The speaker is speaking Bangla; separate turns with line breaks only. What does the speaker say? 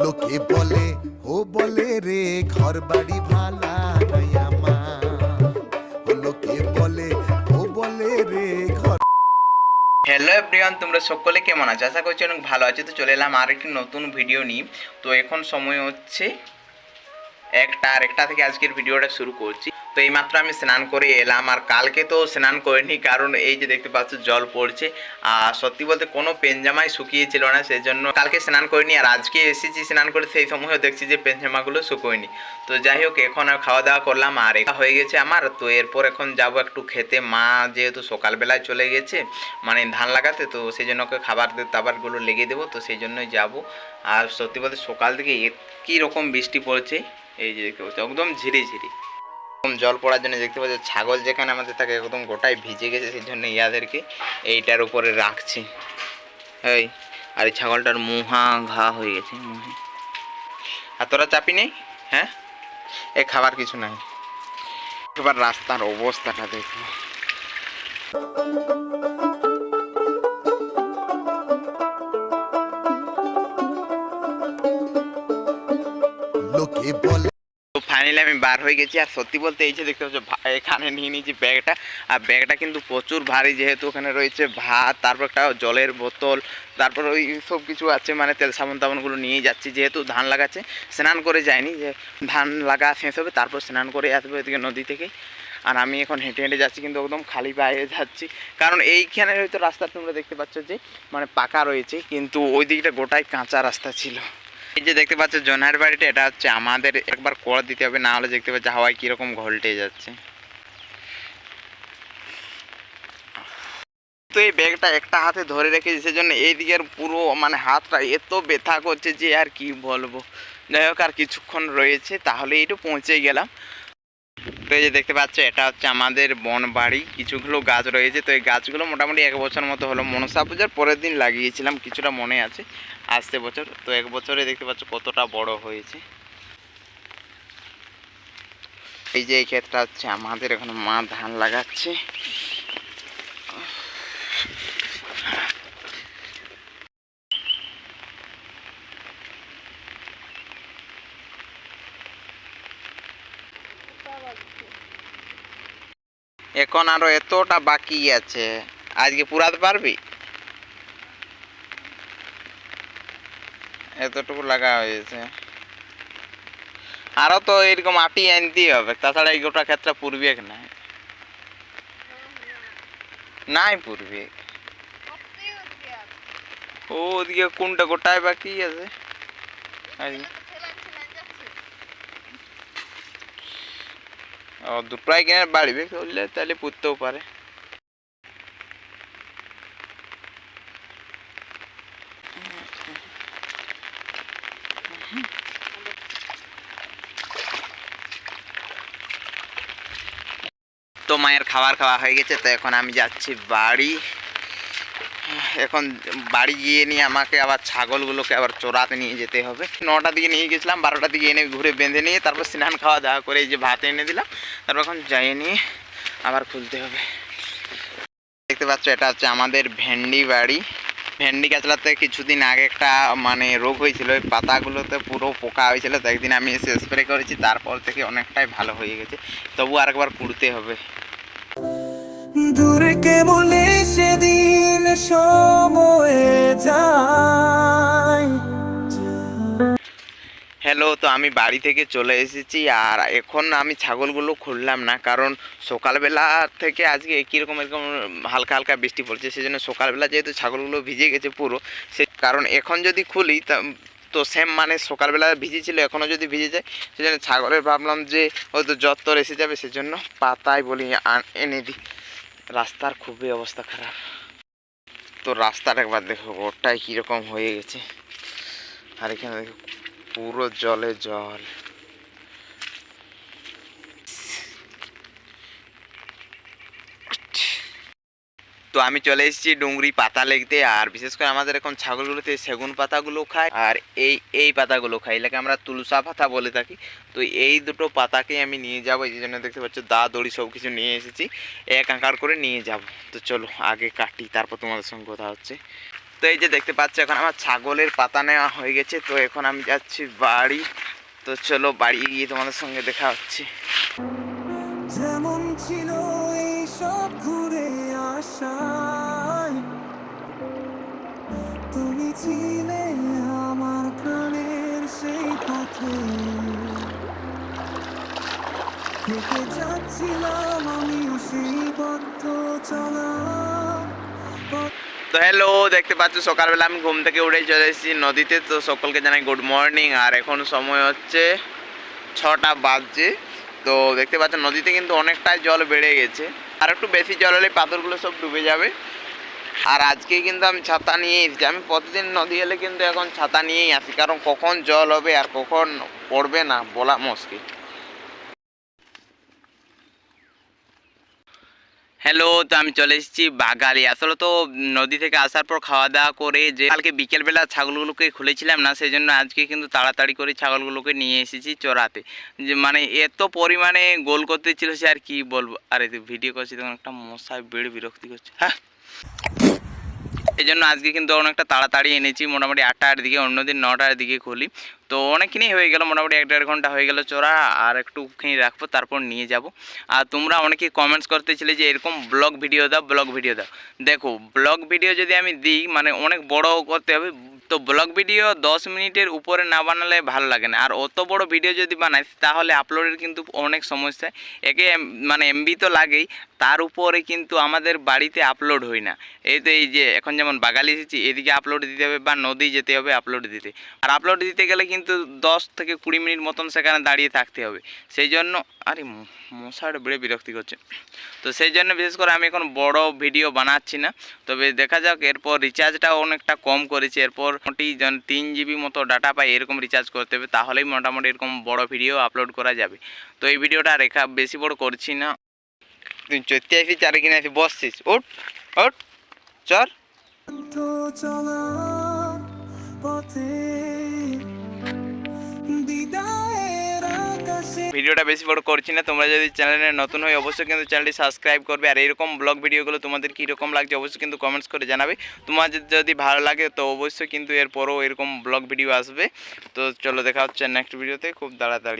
লোকে বলে ও বলে রে ঘর বাড়ি ভালা
হ্যালো এভরিওয়ান, তোমরা সকলে কেমন আছো? আশা করছি অনেক ভালো আছে। তো চলে এলাম আর একটি নতুন ভিডিও নিয়ে। তো এখন সময় হচ্ছে একটা আর একটা থেকে আজকের ভিডিওটা শুরু করছি। তো এই মাত্র আমি স্নান করে এলাম আর কালকে তো স্নান করিনি, কারণ এই যে দেখতে পাচ্ছ জল পড়ছে। আর সত্যি বলতে কোনো পেনজামাই শুকিয়েছিল না সেই জন্য কালকে স্নান করিনি আর আজকে এসেছি স্নান করে সেই সময়ও দেখছি যে পেনজামাগুলো শুকোয়নি। তো যাই হোক, এখন আর খাওয়া দাওয়া করলাম আর এটা হয়ে গেছে আমার। তো এরপর এখন যাব একটু খেতে। মা যেহেতু সকালবেলায় চলে গেছে মানে ধান লাগাতে, তো সেই জন্য ওকে খাবার দাবারগুলো লেগে দেবো, তো সেই জন্যই যাব। আর সত্যি বলতে সকাল থেকে কী রকম বৃষ্টি পড়ছে। এই যে দেখতে পাচ্ছ, একদম ঝিরি ঝিরি একদম জল পড়ার জন্য দেখতে পাচ্ছি, ছাগল যেখানে আমাদের থাকে একদম গোটাই ভিজে গেছে সেই জন্য ইয়াদেরকে এইটার উপরে রাখছি। এই, আর এই ছাগলটার মুহা ঘা হয়ে গেছে আর তোরা চাপি নেই হ্যাঁ? এ খাবার কিছু নাই। এবার রাস্তার অবস্থাটা দেখো।
লোকে বলে
তো ফাইনালি আমি বার হয়ে গেছি। আর সত্যি বলতে এই যে দেখতে পাচ্ছ এখানে নিয়ে নিয়েছি ব্যাগটা। আর ব্যাগটা কিন্তু প্রচুর ভারী যেহেতু ওখানে রয়েছে ভাত, তারপর একটা জলের বোতল, তারপর ওই সব কিছু আছে মানে তেল সাবান তাবানগুলো নিয়ে যাচ্ছি। যেহেতু ধান লাগাচ্ছে, স্নান করে যায়নি যে ধান লাগা শেষ হবে, তারপর স্নান করে আসবে ওইদিকে নদী থেকে। আর আমি এখন হেঁটে হেঁটে যাচ্ছি, কিন্তু একদম খালি পায়ে যাচ্ছি। কারণ এইখানে হয়তো রাস্তা তোমরা দেখতে পাচ্ছ যে মানে পাকা রয়েছে, কিন্তু ওই দিকটা গোটাই কাঁচা রাস্তা ছিল। এই যে দেখতে পাচ্ছ জোনার বাড়িটা, এটা হচ্ছে আমাদের একবার কর দিতে হবে, না হলে দেখতে পাচ্ছ হাওয়ায় কীরকম ঘোলটে যাচ্ছে। তো এই ব্যাগটা একটা হাতে ধরে রেখেছি সেজন্য এই দিকের পুরো মানে হাতটা এত ব্যথা করছে যে আর কি বলব। যাই হোক, আর কিছুক্ষণ রয়েছে, তাহলে একটু পৌঁছে গেলাম। তো এই যে দেখতে পাচ্ছ, এটা হচ্ছে আমাদের বন বাড়ি। কিছুগুলো গাছ রয়েছে। তো এই গাছগুলো মোটামুটি এক বছর মতো হলো মনসা পূজার পরের দিন লাগিয়েছিলাম। কিছুটা মনে আছে আসতে বছর। তো এক বছরে দেখতে পাচ্ছ কতটা বড় হয়েছে। এই যে এই ক্ষেতটা হচ্ছে আমাদের। এখন মা ধান লাগাচ্ছে। এখন আরও এতটা বাকি আছে। আজকে পুরাতে পারবি? এতটুকু লাগা হয়েছে আরও তো এরকম আটি আনতেই হবে। তাছাড়া এই গোটা ক্ষেত্রে পুরবে না নাই পুরবে। ও, ওদিকে কোনটা গোটায় বাকি আছে? আজকে। ও দুটোই কিনে বাড়বে, করলে তাহলে পুততেও পারে। তো মায়ের খাবার খাওয়া হয়ে গেছে, তো এখন আমি যাচ্ছি বাড়ি। এখন বাড়ি গিয়ে নিয়ে আমাকে আবার ছাগলগুলোকে আবার চোরাতে নিয়ে যেতে হবে। নটা দিকে নিয়ে গেছিলাম বারোটা দিকে এনে ঘুরে বেঁধে নিয়ে তারপর স্নান খাওয়া দাওয়া করে এই যে ভাত এনে দিলাম, তারপর এখন যাইয়ে নিয়ে আবার খুলতে হবে। দেখতে পাচ্ছ এটা হচ্ছে আমাদের ভেন্ডি বাড়ি। ভেন্ডি গাছলাতে কিছুদিন আগে একটা মানে রোগ হয়েছিল, ওই পাতাগুলোতে পুরো পোকা হয়েছিল, তো একদিন আমি এসে স্প্রে করেছি, তারপর থেকে অনেকটাই ভালো হয়ে গেছে। তবু আরেকবার কুড়তে হবে।
দূরে সেদিন
হ্যালো তো আমি বাড়ি থেকে চলে এসেছি আর এখন আমি ছাগলগুলো খুললাম না, কারণ সকালবেলা থেকে আজকে একই রকম এরকম হালকা হালকা বৃষ্টি পড়ছে, সেজন্য সকালবেলা যেহেতু ছাগলগুলো ভিজে গেছে পুরো, সে কারণ এখন যদি খুলি তা, তো সেম মানে সকালবেলা ভিজেছিল এখনও যদি ভিজে যায় সেজন্য ছাগলের ভাবলাম যে হয়তো জ্বর এসে যাবে, সেজন্য পাতায় বলি এনে দিই। রাস্তার খুবই অবস্থা খারাপ। তো রাস্তাটা একবার দেখো ওটাই কীরকম হয়ে গেছে। আর এখানে দেখো পুরো জলে জল। তো আমি চলে এসেছি ডুংরি পাতা লেগতে আর বিশেষ করে আমাদের এখন ছাগলগুলোতে সেগুন পাতাগুলো খায়, আর এই এই পাতাগুলো খায়। এটাকে আমরা তুলসা পাতা বলে থাকি। তো এই দুটো পাতাকেই আমি নিয়ে যাব, এই জন্য দেখতে পাচ্ছ দা, দড়ি সব কিছু নিয়ে এসেছি। এক আঁকার করে নিয়ে যাব। তো চলো, আগে কাটি, তারপর তোমাদের সঙ্গে কথা হচ্ছে। তো এই যে দেখতে পাচ্ছ, এখন আমার ছাগলের পাতা নেওয়া হয়ে গেছে। তো এখন আমি যাচ্ছি বাড়ি। তো চলো, বাড়ি গিয়ে তোমাদের সঙ্গে দেখা হচ্ছে।
যেমন ছিল এই সব তুমি ছিলে সেই সেই
তো হ্যালো দেখতে পাচ্ছ সকালবেলা আমি ঘুম থেকে উঠে চলে এসেছি নদীতে। তো সকলকে জানাই গুড মর্নিং আর এখন সময় হচ্ছে ছটা বাজছে। তো দেখতে পাচ্ছেন, নদীতে কিন্তু অনেকটাই জল বেড়ে গেছে। আর একটু বেশি জল হলে পাথরগুলো সব ডুবে যাবে। আর আজকে কিন্তু আমি ছাতা নিয়ে এসেছি। আমি প্রতিদিন নদী এলে কিন্তু এখন ছাতা নিয়েই আসি, কারণ কখন জল হবে আর কখন পড়বে না বলা মুশকিল। হ্যালো তো আমি চলে এসেছি বাগালি আসলে তো নদী থেকে আসার পর খাওয়া দাওয়া করে যে কালকে বিকেলবেলা ছাগলগুলোকে খুলেছিলাম না সেই জন্য আজকে কিন্তু তাড়াতাড়ি করে ছাগলগুলোকে নিয়ে এসেছি চড়াতে। যে মানে এত পরিমাণে গোল করতে ছিল সে আর কি বলব। আরে ভিডিও করছি তখন একটা মশায় বেড়ে বিরক্তি করছে। হ্যাঁ। এই জন্য আজকে কিন্তু অনেকটা তাড়াতাড়ি এনেছি, মোটামুটি আটটার দিকে, অন্যদিন নটার দিকে খুলি। তো অনেকখানি হয়ে গেল, মোটামুটি এক দেড় ঘণ্টা হয়ে গেল চোরা আর একটুখানি রাখব, তারপর নিয়ে যাব। আর তোমরা অনেকে কমেন্টস করতেছিলে যে এরকম ব্লগ ভিডিও দাও ব্লগ ভিডিও দাও। দেখো ব্লগ ভিডিও যদি আমি দিই মানে অনেক বড় করতে হবে তো ব্লগ ভিডিও দশ মিনিটের উপরে না বানালে ভালো লাগে না। আর অত বড় ভিডিও যদি বানাই তাহলে আপলোডের কিন্তু অনেক সমস্যা। একে মানে এমবি তো লাগেই, তার উপরে কিন্তু আমাদের বাড়িতে আপলোড হয় না। এই তো এই যে, এখন যেমন বাগালি এসেছি, এদিকে আপলোড দিতে হবে বা নদী যেতে হবে আপলোড দিতে। আর আপলোড দিতে গেলে কিন্তু দশ থেকে কুড়ি মিনিট মতন সেখানে দাঁড়িয়ে থাকতে হবে। সেই জন্য, আরে মশাটা বেড়ে বিরক্তি করছে। তো সেই জন্য বিশেষ করে আমি এখন বড় ভিডিও বানাচ্ছি না। তবে দেখা যাক, এরপর রিচার্জটাও অনেকটা কম করেছি। এরপর মোটামুটি তিন জিবি মতো ডাটা পাই, এরকম রিচার্জ করতে হবে, তাহলেই মোটামুটি এরকম বড় ভিডিও আপলোড করা যাবে। তো এই ভিডিওটা রেখা বেশি বড় করছি না। তুই চৈতে আসি চারে কিনে আসি বসছিস। ওট ওট চর।
পথে
ভিডিওটা বেশি বড় করছি না। তোমরা যদি চ্যানেলে নতুন হয় অবশ্যই কিন্তু চ্যানেলটি সাবস্ক্রাইব করবে। আর এরকম ব্লগ ভিডিওগুলো তোমাদের কীরকম লাগছে অবশ্যই কিন্তু কমেন্টস করে জানাবে। তোমাদের যদি ভালো লাগে তো অবশ্যই কিন্তু এরপরও এরকম ব্লগ ভিডিও আসবে। তো চলো দেখা হচ্ছে নেক্সট ভিডিওতে খুব তাড়াতাড়ি।